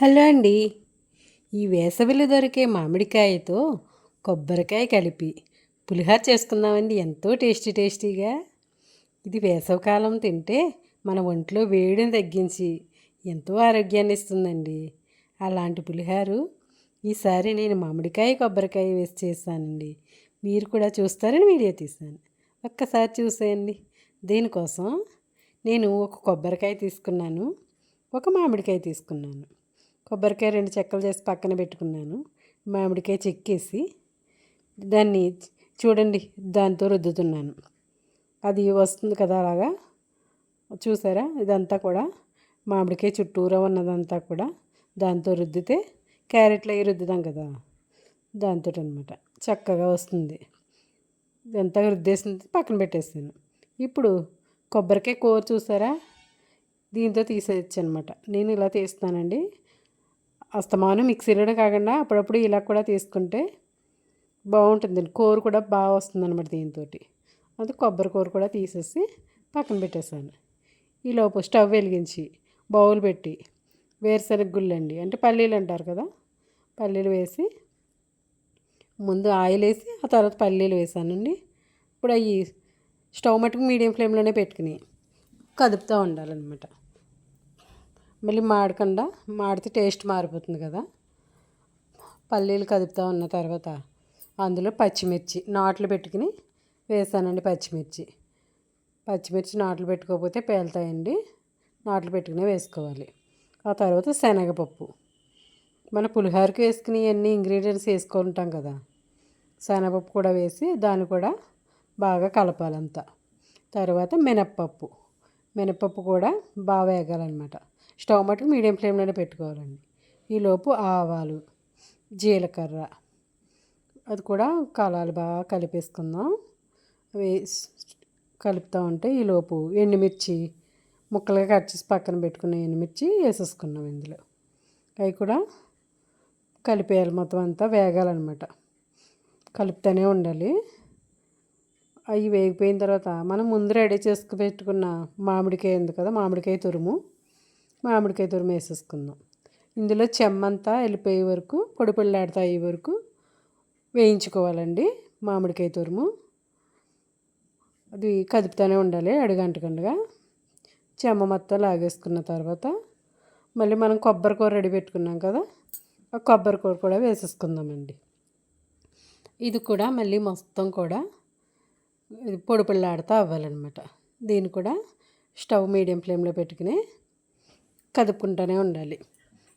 Hello అండి. ఈ వేసవిలో దొరికే మామిడికాయతో కొబ్బరికాయ కలిపి పులిహోర చేసుకుందామండి. ఎంతో టేస్టీ టేస్టీగా. ఇది వేసవికాలం తింటే మన ఒంట్లో వేడిని తగ్గించి ఎంతో ఆరోగ్యాన్ని ఇస్తుందండి. అలాంటి పులిహోర ఈసారి నేను మామిడికాయ కొబ్బరికాయ వేసి చేస్తానండి. మీరు కూడా చూస్తారని వీడియో తీశాను. ఒక్కసారి చూసేయండి. దీనికోసం? నేను ఒక కొబ్బరికాయ తీసుకున్నాను. ఒక మామిడికాయ తీసుకున్నాను. కొబ్బరికాయ రెండు చెక్కలు చేసి పక్కన పెట్టుకున్నాను. మామిడికాయ చెక్కేసి దాన్ని చూడండి దాంతో రుద్దుతున్నాను. అది వస్తుంది కదా అలాగా? చూసారా? ఇదంతా కూడా మామిడికాయ చుట్టూరా ఉన్నదంతా కూడా దాంతో రుద్దితే క్యారెట్లు అవి రుద్దుదాం కదా? దాంతో అనమాట చక్కగా వస్తుంది. ఇదంతా రుద్దేసింది పక్కన పెట్టేస్తాను. ఇప్పుడు కొబ్బరికాయ కూర చూసారా? దీంతో తీసేయచ్చు అనమాట నేను ఇలా తీస్తానండి అస్తమానం మిక్సీలోనే కాకుండా అప్పుడప్పుడు ఇలా కూడా తీసుకుంటే బాగుంటుంది కూర కూడా బాగా వస్తుంది అనమాట దీంతో అది కొబ్బరి కూర కూడా తీసేసి పక్కన పెట్టేశాను. ఈలోపు స్టవ్ వెలిగించి బౌల్ పెట్టి వేరుశనగ గుళ్ళు అండి అంటే పల్లీలు అంటారు కదా పల్లీలు వేసి ముందు ఆయిల్ వేసి ఆ తర్వాత పల్లీలు వేసానండి. ఇప్పుడు అవి స్టవ్ మటుకు మీడియం ఫ్లేమ్లోనే పెట్టుకుని కదుపుతూ ఉండాలన్నమాట. మళ్ళీ మాడకుండా మాడితే టేస్ట్ మారిపోతుంది కదా. పల్లీలు కదుపుతూ ఉన్న తర్వాత అందులో పచ్చిమిర్చి నాట్లు పెట్టుకుని వేసానండి పచ్చిమిర్చి. పచ్చిమిర్చి నాట్లు పెట్టుకోకపోతే పేలుతాయండి. నాట్లు పెట్టుకునే వేసుకోవాలి. ఆ తర్వాత శనగపప్పు. మన పులిహోరకి వేసుకుని అన్ని ఇంగ్రీడియంట్స్ వేసుకుంటాం కదా. శనగపప్పు కూడా వేసి దాన్ని కూడా బాగా కలపాలంతా. తర్వాత మినప్పప్పు. మినప్పప్పు కూడా బాగా వేగాలన్నమాట. స్టవ్ మటుకు మీడియం ఫ్లేమ్లోనే పెట్టుకోవాలండి. ఈలోపు ఆవాలు జీలకర్ర అది కూడా కలాలు బాగా కలిపేసుకుందాం. అవి కలుపుతూ ఉంటే ఈలోపు ఎండుమిర్చి ముక్కలుగా కట్ చేసి పక్కన పెట్టుకున్న ఎండుమిర్చి వేసేసుకున్నాం ఇందులో. అవి కూడా కలిపేయాలి మొత్తం అంతా వేగాలన్నమాట. కలుపుతూనే ఉండాలి. అవి వేగిపోయిన తర్వాత మనం ముందు రెడీ చేసుకు పెట్టుకున్న మామిడికాయ ఉంది కదా మామిడికాయ తురుము. మామిడికాయ తురుము వేసేసుకుందాం. ఇందులో చెమ్మంతా వెళ్ళిపోయే వరకు పొడి పొడిలాడుతా అయ్యే వరకు వేయించుకోవాలండి మామిడికాయ తురుము. అది కదుపుతూనే ఉండాలి అడుగంటకుండగా. చెమ్మ మొత్తం లాగేసుకున్న తర్వాత మళ్ళీ మనం కొబ్బరి కూర రెడీ పెట్టుకున్నాం కదా ఆ కొబ్బరి కూర కూడా వేసేసుకుందామండి. ఇది కూడా మళ్ళీ మొత్తం కూడా పొడి పొడిలాడుతూ అవ్వాలన్నమాట. దీన్ని కూడా స్టవ్ మీడియం ఫ్లేమ్లో పెట్టుకుని కదుపుకుంటూనే ఉండాలి.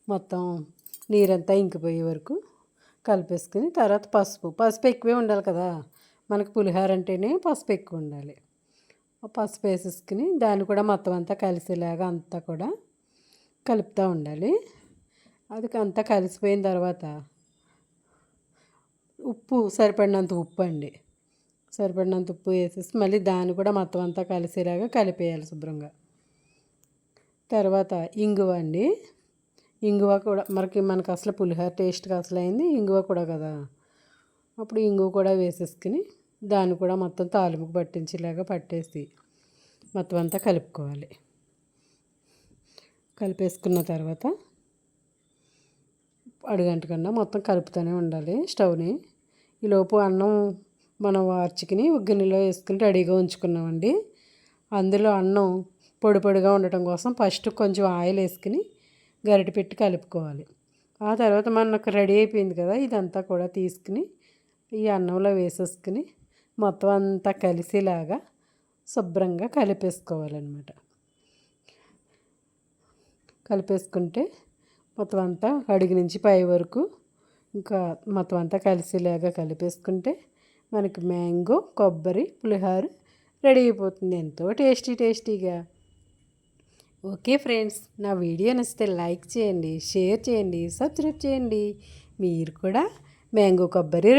మొత్తం నీరంతా ఇంకిపోయే వరకు కలిపేసుకుని తర్వాత పసుపు. పసుపు ఎక్కువే ఉండాలి కదా. మనకు పులిహోర అంటేనే పసుపు ఎక్కువ ఉండాలి. పసుపు వేసేసుకుని దాన్ని కూడా మొత్తం అంతా కలిసేలాగా అంతా కూడా కలుపుతూ ఉండాలి. అది అంతా కలిసిపోయిన తర్వాత ఉప్పు సరిపడినంత ఉప్పు అండి. సరిపడినంత ఉప్పు వేసేసి మళ్ళీ దాన్ని కూడా మొత్తం అంతా కలిసేలాగా కలిపేయాలి శుభ్రంగా. తర్వాత ఇంగువ అండి. ఇంగువ కూడా మనకి మనకు అసలు పులిహోర టేస్ట్గా అసలు అయింది ఇంగువ కూడా కదా. అప్పుడు ఇంగువ కూడా వేసేసుకుని దాన్ని కూడా మొత్తం తాలింపు పట్టించేలాగా పట్టేసి మొత్తం అంతా కలుపుకోవాలి. కలిపేసుకున్న తర్వాత అడుగంట కన్నా మొత్తం కలుపుతూనే ఉండాలి స్టవ్ని. ఈలోపు అన్నం మనం వార్చుకుని గిన్నెలో వేసుకుని రెడీగా ఉంచుకున్నామండి. అందులో అన్నం పొడి పొడిగా ఉండటం కోసం ఫస్ట్ కొంచెం ఆయిల్ వేసుకుని గరిటె పెట్టి కలుపుకోవాలి. ఆ తర్వాత మనకు రెడీ అయిపోయింది కదా ఇదంతా కూడా తీసుకుని ఈ అన్నంలో వేసేసుకుని మొత్తం అంతా కలిసేలాగా శుభ్రంగా కలిపేసుకోవాలన్నమాట. కలిపేసుకుంటే మొత్తం అంతా అడుగు నుంచి పై వరకు ఇంకా మొత్తం అంతా కలిసేలాగా కలిపేసుకుంటే మనకి మ్యాంగో కొబ్బరి పులిహోర రెడీ అయిపోతుంది. ఎంతో టేస్టీ టేస్టీగా. ఓకే ఫ్రెండ్స్ నా వీడియో నచ్చితే లైక్ చేయండి షేర్ చేయండి సబ్స్క్రైబ్ చేయండి. మీరు కూడా మ్యాంగో కొబ్బరి